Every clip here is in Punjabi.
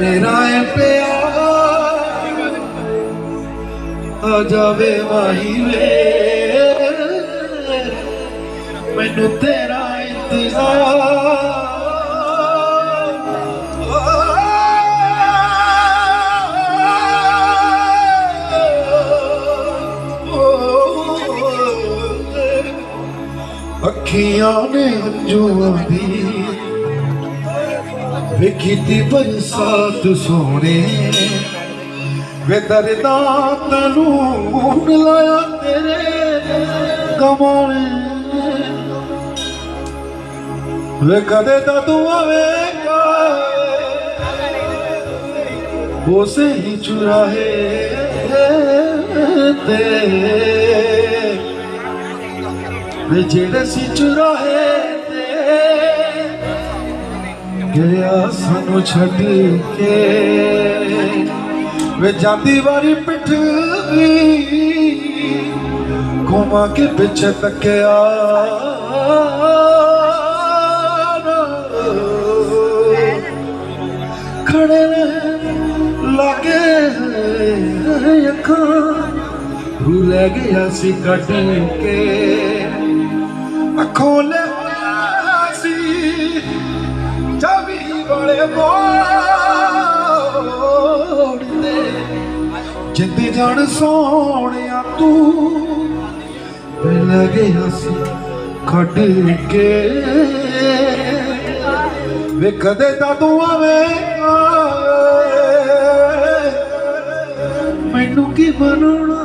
ਮੇਰਾ ਏ ਪਿਆਰ ਆ ਜਾਵੇ ਮਾਹੀ ਵੇ ਮੈਨੂੰ ਤੇਰਾ ਇੰਤਜ਼ਾਰ ਅੱਖੀਆਂ ਨੇ ਹੰਝੂਆਂ ਦੀ ਵੇਖੀ ਤੀ ਬਰਸਾਤ ਸੋਹਣੇ। ਵੇ ਦਰਦਾਂ ਤੈਨੂੰ ਲਾਇਆ ਤੇਰੇ ਕਮਾਣੇ ਵੇ ਕਦੇ ਤਾਂ ਤੂੰ ਆਵੇਂਗਾ। ਉਸੇ ਹੀ ਚੁਰਾਹੇ ਤੇ। ਵੇ ਜਿਹੜੇ ਸੀ ਚੁਰਾਹੇ ਤੇ ਗਿਆ ਸਾਨੂੰ ਛੱਡ ਕੇ। ਵੇ ਜਾਂਦੀ ਵਾਰੀ ਪਿੱਠ ਵੀ ਘੁਮਾ ਕੇ ਪਿੱਛੇ ਤੱਕਿਆ ਖੜੇ ਲਾਗੇ ਅੱਖਾਂ ਰੂ ਲੈ ਗਿਆ ਸੀ ਕੱਢ ਕੇ। ਅੱਖੋਂ ਲੈ ਮੋੜ ਤੇ ਜਿੰਦੀ ਜਾਣ ਸੋਹਣਿਆ ਤੂੰ, ਮਿਲ ਗਿਆ ਸੀ ਖੱਡ ਕੇ। ਵੇ ਕਦੇ ਤਾਂ ਤੂੰ ਆਵੇਂਗਾ ਮੈਨੂੰ ਕੀ ਬਣਾਉਣਾ?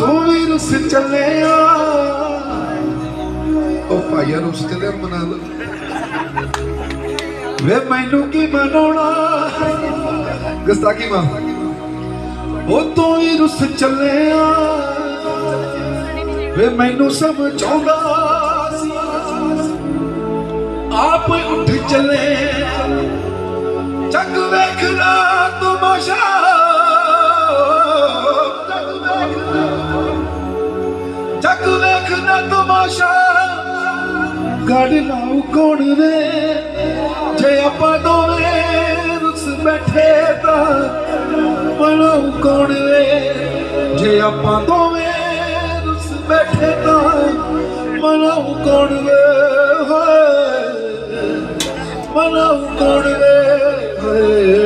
ਤੂੰ ਵੀ ਰੁੱਸ ਚੱਲਿਆ। ਉਹ ਭਾਈਆ ਰੁੱਸ ਚੱਲਿਆ ਮਨਾ ਲਓ ਵੇ ਮੈਨੂੰ ਕੀ ਬਣਾਉਣਾ? ਗਸਤਾਕੀ ਮਾਂ। ਉਹ ਤੂੰ ਵੀ ਰੁੱਸ ਚੱਲਿਆ। ਵੇ ਮੈਨੂੰ ਸਮਝਾਉਂਦਾ ਸੀ। ਆਪ ਉੱਠ ਚੱਲੇ। ਚੱਕ ਵੇਖਣਾ ਤਮਾਸ਼ਾ। ਚੱਕ ਵੇਖਣਾ ਤਮਾਸ਼ਾ। ਗੜ ਲਾਉ ਕੌਣ ਵੇ? ਜੇ ਆਪਾਂ ਦੋਵੇਂ ਰੁੱਸ ਬੈਠੇ ਤਾਂ ਬਣਾਉ ਕੌਣ ਵੇ? ਜੇ ਆਪਾਂ ਦੋਵੇਂ ਰੁੱਸ ਬੈਠੇ ਤਾਂ ਬਣਾਉ ਕੌਣ ਵੇ? ਹੋਏ, ਬਣਾਉ ਕੌਣ ਵੇ? ਹੋਏ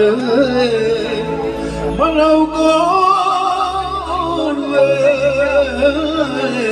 ਕੌਣ ਵੇ?